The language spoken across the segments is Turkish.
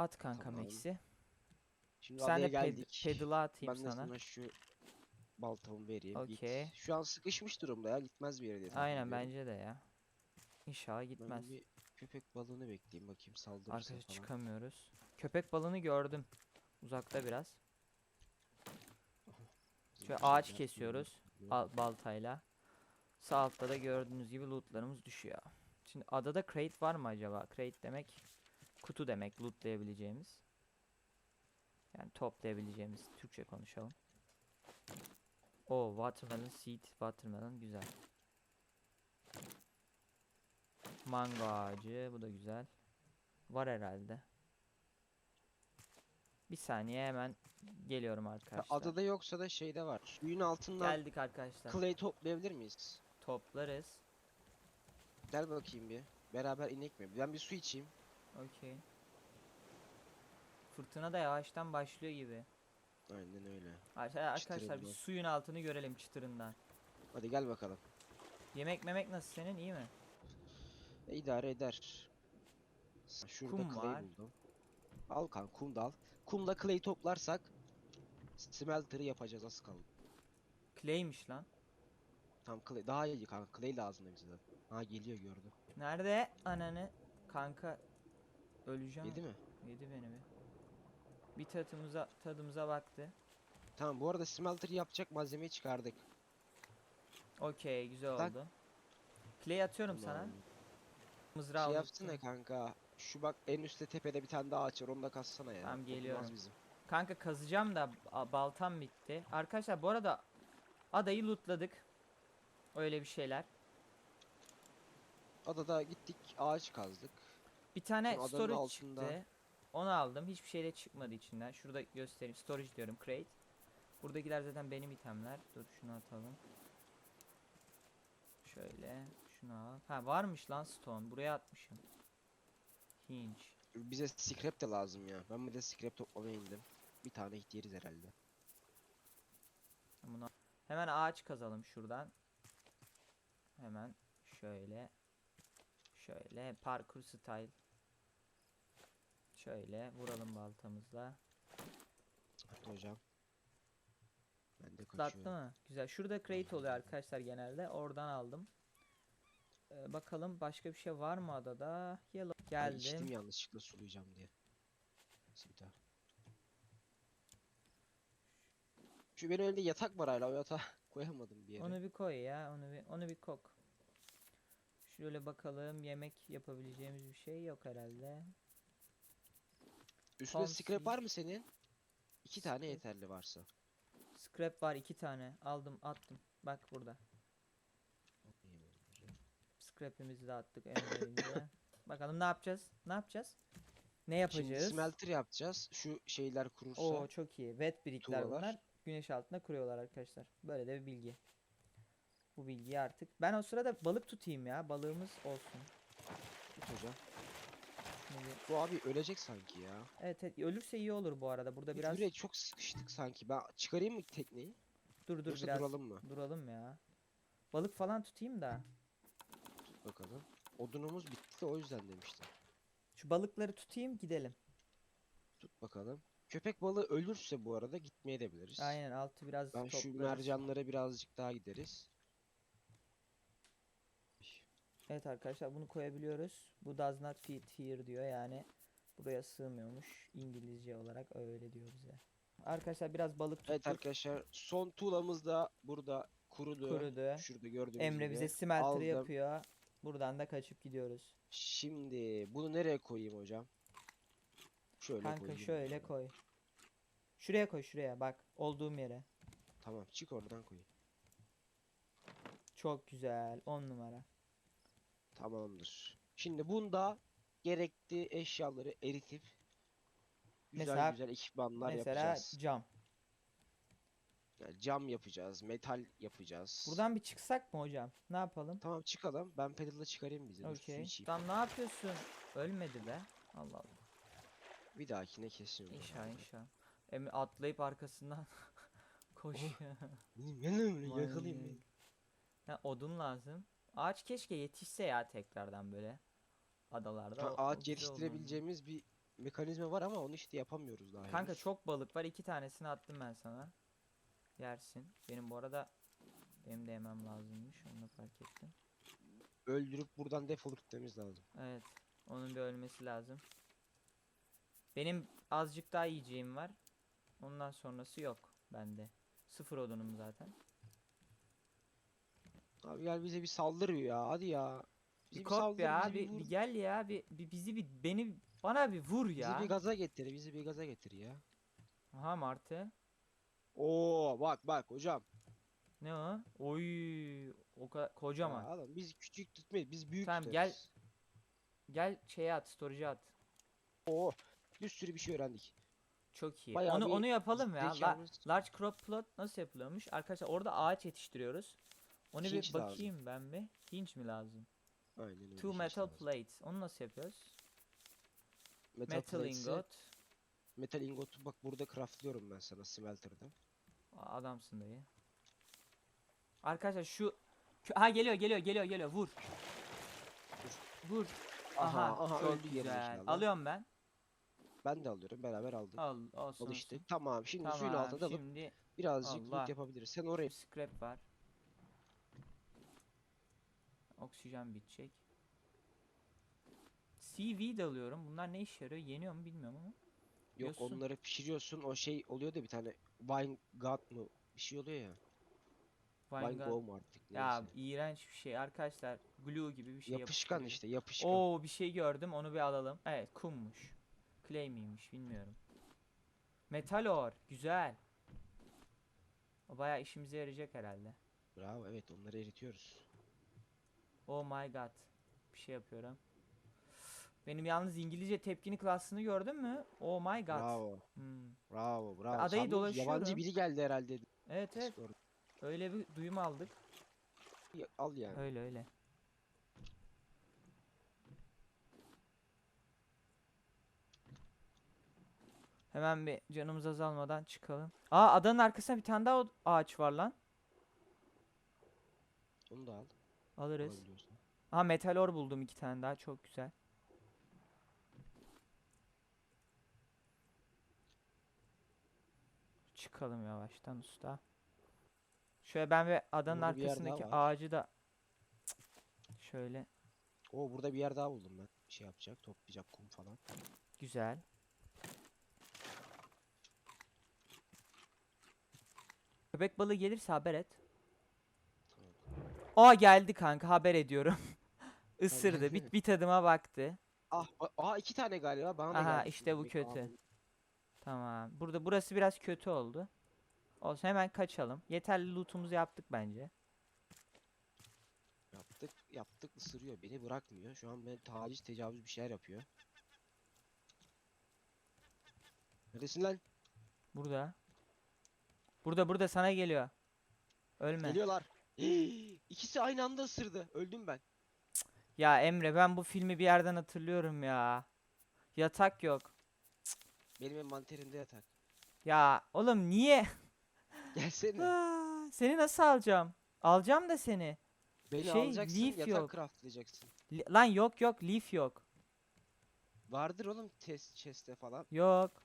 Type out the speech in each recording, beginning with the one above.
At kanka Tamam. Max'i. Şimdi Sen adaya ped- geldik. pedal'a atayım ben de sana. sana şu baltamı vereyim. Git. Okey. Şu an sıkışmış durumda ya. Gitmez bir yere diye tahmin Aynen ediyorum. bence de ya. İnşallah Ben gitmez. bir köpek balığını bekleyeyim bakayım saldırırsa Arkadaşlar falan. çıkamıyoruz. Köpek balığını gördüm. Uzakta biraz. Şöyle ağaç ya, kesiyoruz. Yok. Al, baltayla. Sağ altta da gördüğünüz gibi lootlarımız düşüyor. Şimdi adada crate var mı acaba? Crate demek kutu demek lootlayabileceğimiz. Yani toplayabileceğimiz Türkçe konuşalım. O watermelon seed watermelon güzel. Mango ağacı bu da güzel. Var herhalde. Bir saniye hemen geliyorum arkadaşlar. Adada yoksa da şeyde var. Suyun altından Geldik arkadaşlar. clay toplayabilir miyiz? Toplarız. Gel bakayım bir. Beraber inek mi? Ben bir su içeyim. Okey. Fırtına da yavaştan başlıyor gibi. Aynen öyle. Arkadaşlar, arkadaşlar bir Çıtırından. suyun altını görelim çıtırından. Hadi gel bakalım. Yemek memek nasıl senin iyi mi? E, idare eder. Şurada Kum clay var. buldum. Al kan kum da al. Kumla clay toplarsak smelter'ı yapacağız az kaldı. Clay'miş lan. Tam clay daha iyi kanka clay lazım bize de. Ha geliyor gördüm. Nerede ananı? Kanka öleceğim. Yedi mi? Yedi beni bir. Bir tadımıza tadımıza baktı. Tamam bu arada smelter yapacak malzemeyi çıkardık. Okey güzel Tak. oldu. Clay atıyorum sana. Mızrağı Şey unuttum. yapsana kanka. Şu bak en üstte tepede bir tane daha ağaç var onu da kassana ya. Tamam, Dokunmaz geliyorum. bizim. Kanka kazacağım da a- baltam bitti. Arkadaşlar bu arada adayı lootladık. Öyle bir şeyler. Adada gittik ağaç kazdık. Bir tane adanın storage altında- çıktı. Onu aldım. Hiçbir şey de çıkmadı içinden. Şurada göstereyim. Storage diyorum. Crate. Buradakiler zaten benim itemler. Dur şunu atalım. Şöyle. Şunu al. Ha varmış lan stone. Buraya atmışım. Hinge. Bize scrap de lazım ya. Ben bir de scrap toplamaya indim. Bir tane ihtiyarız herhalde. Bunu Hemen ağaç kazalım şuradan. Hemen şöyle. Şöyle parkur style. Şöyle vuralım baltamızla. Hatta hocam. Ben de kaçıyorum. mı? Güzel. Şurada crate oluyor arkadaşlar genelde. Oradan aldım. Ee, bakalım başka bir şey var mı adada? Yellow. Ben içtim Geldim. yanlışlıkla sulayacağım diye. Neyse bir daha. Şu benim elimde yatak var hala o yatağı koyamadım bir yere. Onu bir koy ya. Onu bir onu bir kok. Şöyle bakalım. Yemek yapabileceğimiz bir şey yok herhalde. Üstünde Tom scrap var mı senin? İki tane yeterli varsa. Scrap var iki tane. Aldım attım. Bak burada. Scrap'imizi de attık Emre'mize. Bakalım ne yapacağız? Ne yapacağız? Ne Şimdi yapacağız? smelter yapacağız. Şu şeyler kurursa. Oo çok iyi. Wet brickler tuğlalar. bunlar. Güneş altında kuruyorlar arkadaşlar. Böyle de bir bilgi. Bu bilgiyi artık. Ben o sırada balık tutayım ya. Balığımız olsun. Tut hocam. Bu abi ölecek sanki ya. Evet, evet ölürse iyi olur bu arada. Burada biraz buraya çok sıkıştık sanki. Ben çıkarayım mı tekneyi? dur dur Yoksa biraz duralım mı? duralım ya. Balık falan tutayım da. Tut bakalım. Odunumuz bitti de o yüzden demiştim. Şu balıkları tutayım gidelim. Tut bakalım. Köpek balığı ölürse bu arada gitmeye de biliriz. Aynen altı biraz Ben şu toplarız. mercanlara birazcık daha gideriz. Evet arkadaşlar bunu koyabiliyoruz. Bu does not fit here diyor yani buraya sığmıyormuş İngilizce olarak öyle diyor bize. Arkadaşlar biraz balık tuttuk. Evet arkadaşlar son tuğlamız da burada kurudu. Kurudu. Şurada gördüğünüz Emre gibi. bize smelter aldım. yapıyor. Buradan da kaçıp gidiyoruz. Şimdi bunu nereye koyayım hocam? Şöyle Kanka koyayım. şöyle koy. Şuraya koy şuraya bak olduğum yere. Tamam çık oradan koyayım. Çok güzel 10 numara. Tamamdır. Şimdi bunda gerekli eşyaları eritip güzel Mesela- güzel ekipmanlar Mesela yapacağız. cam. Yani cam yapacağız, metal yapacağız. Buradan bir çıksak mı hocam? Ne yapalım? Tamam çıkalım. Ben pedal'la çıkarayım bizi. Dur, su Okey. içeyim. Tamam ne yapıyorsun? Ölmedi be. Allah Allah. Bir dahakine kesiyorum. İnşallah inşallah. Emre atlayıp arkasından koşuyor. Yanım yakalayayım Manyak. beni. Ha, odun lazım. Ağaç keşke yetişse ya tekrardan böyle adalarda. Ha, o- o ağaç güzel olurdu. yetiştirebileceğimiz bir mekanizma var ama onu işte yapamıyoruz daha Kanka henüz. çok balık var. iki tanesini attım ben sana. Yersin. Benim bu arada benim de yemem lazımmış. Onu da fark ettim. öldürüp buradan defolup gitmemiz lazım. Evet. Onun bir ölmesi lazım. Benim azıcık daha yiyeceğim var. Ondan sonrası yok bende. Sıfır odunum zaten. Abi gel bize bir saldır ya hadi ya. Bize Bir kop saldır, ya. bizi Bir, bir gel ya. Bir, bir bizi bir beni bana bir vur Bizi ya. bir gaza getir, bizi bir gaza getir ya. Aha martı. Oo bak bak hocam. Ne o? Oy. O kadar Ya kocaman. oğlum biz küçük tutmayız, biz büyük Tamam, gel. tutarız. Gel şeye at, storage'a at. Oo bir sürü bir şey öğrendik. Çok iyi. Bayağı onu bir onu yapalım ya. La- large crop plot nasıl yapılıyormuş? Arkadaşlar orada ağaç yetiştiriyoruz. Onu bir Hinge lazım. bakayım ben bir. Hinge mi lazım? Aynen öyle. Two metal lazım. plates. Onu nasıl yapıyoruz? Metal, Metal ingot. Metal ingotu bak burada craftlıyorum ben sana smelter'da. Adamsın dayı. Arkadaşlar şu ha geliyor geliyor geliyor geliyor vur. Vur. Aha, Aha, aha, çok güzel. Alıyorum ben. Ben de alıyorum beraber aldık. Al olsun. Alıştık. olsun. Tamam şimdi suyun Tamam, altına dalıp şimdi birazcık Allah. loot yapabiliriz. Sen oraya bir scrap var. Oksijen bitecek. CV de alıyorum. Bunlar ne işe yarıyor? Yeniyor mu bilmiyorum ama. yok Yosun. onları pişiriyorsun o şey oluyor da bir tane wine god mu bir şey oluyor ya. Wine Vanguard. go mu artık Ya neyse. iğrenç bir şey arkadaşlar. Glue gibi bir şey Yapışkan yapıştırıyor. işte yapışkan. Oo bir şey gördüm onu bir alalım. Evet kummuş. Clay miymiş bilmiyorum. Metal ore güzel. O bayağı işimize yarayacak herhalde. Bravo evet onları eritiyoruz. Oh my god. Bir şey yapıyorum. Benim yalnız İngilizce tepkini klasını gördün mü? Oh my god. Bravo. Hmm. Bravo bravo. adayı Sandım Yabancı dolaşıyorum. biri geldi herhalde. Evet evet. Öyle bir duyum aldık. Al yani. Öyle öyle. Hemen bir canımız azalmadan çıkalım. Aa adanın arkasında bir tane daha o- ağaç var lan. Onu da al. Alırız. Aha metal ore buldum iki tane daha çok güzel. Çıkalım yavaştan usta. Şöyle ben ve adanın Burada bir yer daha arkasındaki var. ağacı da şöyle Oo burada bir yer daha buldum ben. Bir şey yapacak, toplayacak kum falan. güzel. Köpek balığı gelirse haber et. Aa geldi kanka haber ediyorum. Isırdı. Bir, bir tadıma baktı. Ah, a- aa iki tane galiba bana da Aha, geldi işte bu kötü. Tamam. Burada burası biraz kötü oldu. Olsun hemen kaçalım. Yeterli loot'umuzu yaptık bence. Yaptık, yaptık ısırıyor. Beni bırakmıyor. Şu an ben taciz, tecavüz bir şeyler yapıyor. Neredesin lan? Burada. Burada burada sana geliyor. Ölme. Geliyorlar. İkisi aynı anda ısırdı. Öldüm ben. Ya Emre ben bu filmi bir yerden hatırlıyorum ya. Yatak yok. Benim envanterimde yatak. Ya oğlum niye? Gelsene. Aa, seni nasıl alacağım? Alacağım da seni. Beni şey, alacaksın, leaf yatak yok. craftlayacaksın. Li- lan yok yok leaf yok. Vardır oğlum test chest'te falan. Yok.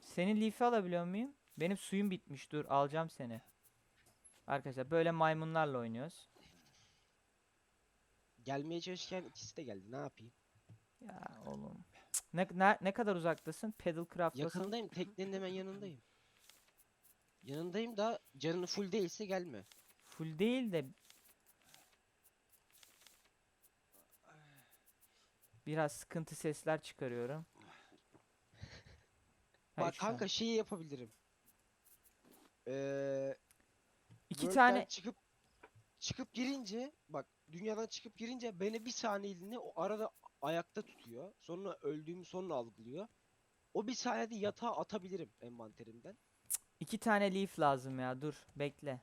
Senin leaf'i alabiliyor muyum? Benim suyum bitmiş. Dur alacağım seni. Arkadaşlar böyle maymunlarla oynuyoruz. Gelmeye çalışırken ikisi de geldi. Ne yapayım? Ya oğlum. Ne, ne, ne kadar uzaktasın? Pedal craft'tasın. Yakındayım. Teknenin hemen yanındayım. Yanındayım da canın full değilse gelme. Full değil de biraz sıkıntı sesler çıkarıyorum. Bak kanka şeyi yapabilirim. Ee, iki World'den tane çıkıp çıkıp girince bak dünyadan çıkıp girince beni bir saniyeliğine o arada ayakta tutuyor. Sonra öldüğümü sonra algılıyor. O bir saniyede yatağa atabilirim envanterimden. iki tane leaf lazım ya. Dur bekle.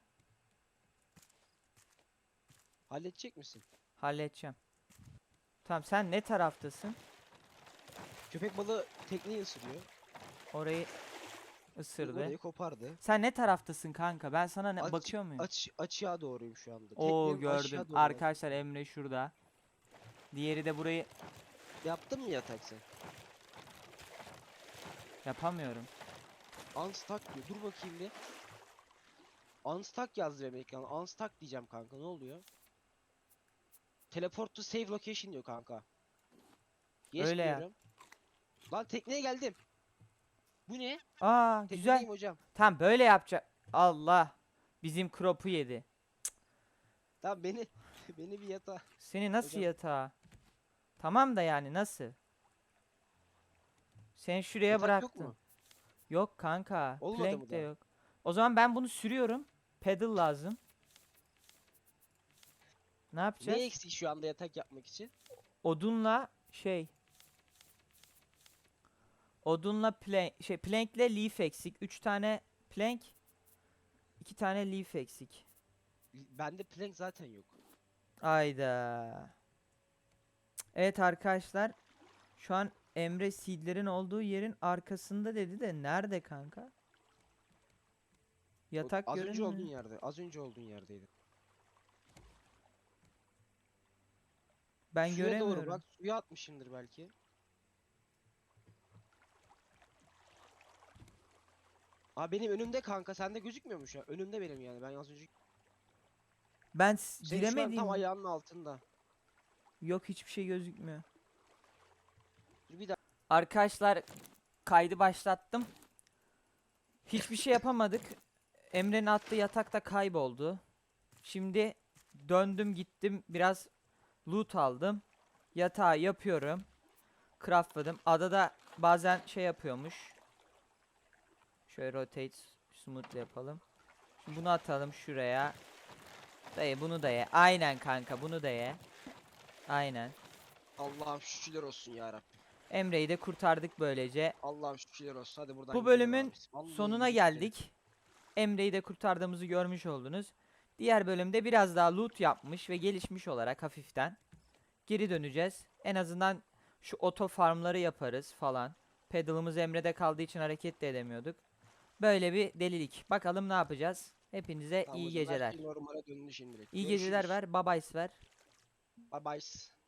Halledecek misin? Halledeceğim. Tamam sen ne taraftasın? Köpek balığı tekneyi ısırıyor. Orayı Bu ısırdı. Orayı kopardı. Sen ne taraftasın kanka? Ben sana ne Aç- bakıyor muyum? Aç, açığa doğruyum şu anda. Oo aşağı gördüm. doğru. Arkadaşlar Emre şurada. Diğeri de burayı Yaptın mı yatak sen? Yapamıyorum. Unstuck diyor. Dur bakayım bir. Unstuck yazdı benim ekrana. Unstuck diyeceğim kanka. Ne oluyor? Teleport to save location diyor kanka. Geç Öyle ya. diyorum. Lan tekneye geldim. Bu ne? Aa güzel. Teknedeyim hocam. Tamam böyle yapacak. Allah. Bizim crop'u yedi. Tamam beni beni bir yatağa. Seni nasıl Hocam. yatağa? Tamam da yani nasıl? Sen şuraya Yatak bıraktın. yok mu? Yok kanka. Olmadı Plank mı de daha? yok. O zaman ben bunu sürüyorum. Pedal lazım. Ne yapacağız? Ne eksik şu anda yatak yapmak için? Odunla şey. Odunla plank şey plankle leaf eksik. 3 tane plank. 2 tane leaf eksik. Bende plank zaten yok. Ayda. Evet arkadaşlar. Şu an Emre seedlerin olduğu yerin arkasında dedi de nerede kanka? O- Yatak az önce görünmüyor. olduğun yerde. Az önce olduğun yerdeydi. Ben Suya göremiyorum. doğru bak suya atmışımdır belki. Aa benim önümde kanka sende gözükmüyor mu şu an? Önümde benim yani ben az önce Ben s- senin şu an giremedim. tam ayağının altında. Yok hiçbir şey gözükmüyor. Dur bir dakika. Arkadaşlar kaydı başlattım. Hiçbir şey yapamadık. Emre'nin attığı yatakta kayboldu. Şimdi döndüm gittim biraz loot aldım. Yatağı yapıyorum. Craftladım. Adada bazen şey yapıyormuş. Şöyle rotate smooth yapalım. Şimdi bunu atalım şuraya. Dayı bunu da ye. Aynen kanka bunu da ye. Aynen. Allah'ım şükürler olsun ya Rabbim. Emre'yi de kurtardık böylece. Allah'ım şükürler olsun. Hadi buradan Bu bölümün sonuna geldik. Emre'yi de kurtardığımızı görmüş oldunuz. Diğer bölümde biraz daha loot yapmış ve gelişmiş olarak hafiften geri döneceğiz. En azından şu oto farmları yaparız falan. Pedalımız Emre'de kaldığı için hareket de edemiyorduk. Böyle bir delilik. Bakalım ne yapacağız. Hepinize Tamam iyi geceler. normale döndü şimdilik. İyi geceler Görüşürüz. ver. Bye bye ver. Bye bye.